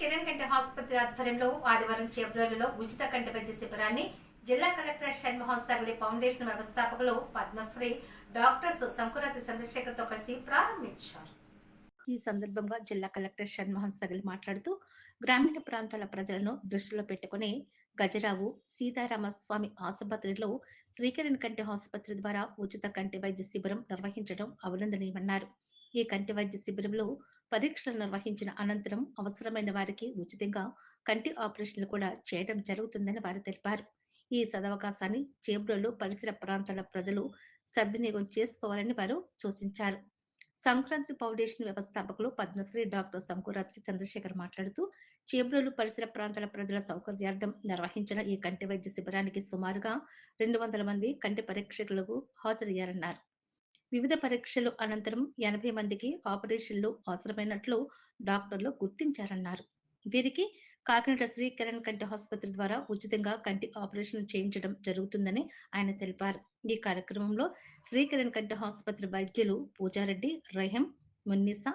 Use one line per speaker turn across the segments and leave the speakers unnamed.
కిరణ్ కంటి ఆసుపత్రి ఆధ్వర్యంలో ఆదివారం చేబ్రోలులో ఉచిత కంటి వైద్య శిబిరాన్ని జిల్లా కలెక్టర్ షణ్మోహన్ సర్లి ఫౌండేషన్ వ్యవస్థాపకులు పద్మశ్రీ డాక్టర్స్ సంకురాతి చంద్రశేఖర్తో కలిసి ప్రారంభించారు. ఈ సందర్భంగా జిల్లా కలెక్టర్ షణ్మోహన్ సగలి మాట్లాడుతూ గ్రామీణ ప్రాంతాల ప్రజలను దృష్టిలో పెట్టుకుని గజరావు సీతారామస్వామి ఆసుపత్రిలో శ్రీకిరణ్ కంటి ఆసుపత్రి ద్వారా ఉచిత కంటి వైద్య శిబిరం నిర్వహించడం అభినందనీయమన్నారు. ఈ కంటి వైద్య శిబిరంలో పరీక్షలు నిర్వహించిన అనంతరం అవసరమైన వారికి ఉచితంగా కంటి ఆపరేషన్లు కూడా చేయడం జరుగుతుందని వారు తెలిపారు. ఈ సదవకాశాన్ని చేబ్రోలు పరిసర ప్రాంతాల ప్రజలు సద్వినియోగం చేసుకోవాలని వారు సూచించారు. సంక్రాంతి ఫౌండేషన్ వ్యవస్థాపకులు పద్మశ్రీ డాక్టర్ శంకురాత్రి చంద్రశేఖర్ మాట్లాడుతూ చేబ్రోలు పరిసర ప్రాంతాల ప్రజల సౌకర్యార్థం నిర్వహించిన ఈ కంటి వైద్య శిబిరానికి సుమారుగా రెండు వందల మంది కంటి పరీక్షకులకు హాజరయ్యారన్నారు. వివిధ పరీక్షలు అనంతరం ఎనభై మందికి ఆపరేషన్లు అవసరమైనట్లు డాక్టర్లు గుర్తించారన్నారు. వీరికి కాకినాడ శ్రీ కిరణ్ కంటి ఆసుపత్రి ద్వారా ఉచితంగా కంటి ఆపరేషన్ చేయించడం జరుగుతుందని ఆయన తెలిపారు. ఈ కార్యక్రమంలో శ్రీ కిరణ్ కంటి ఆసుపత్రి వైద్యులు పూజారెడ్డి రహీం మున్నిసా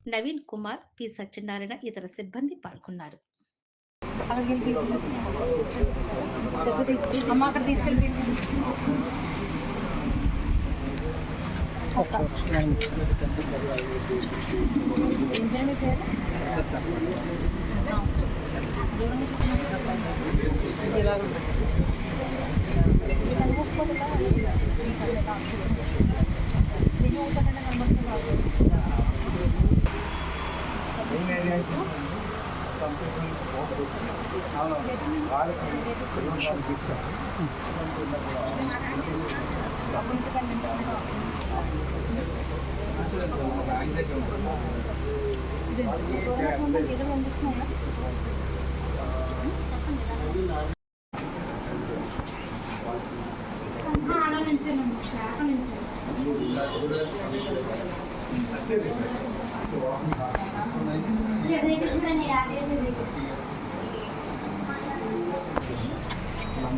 నవీన్ కుమార్ పి. సత్యనారాయణ ఇతర సిబ్బంది పాల్గొన్నారు.
అమ్మ అక్కడ తీసుకెళ్ళి అలా నుంచోనండి శాఖ నుంచి చెడు చూడండి అదే చెడు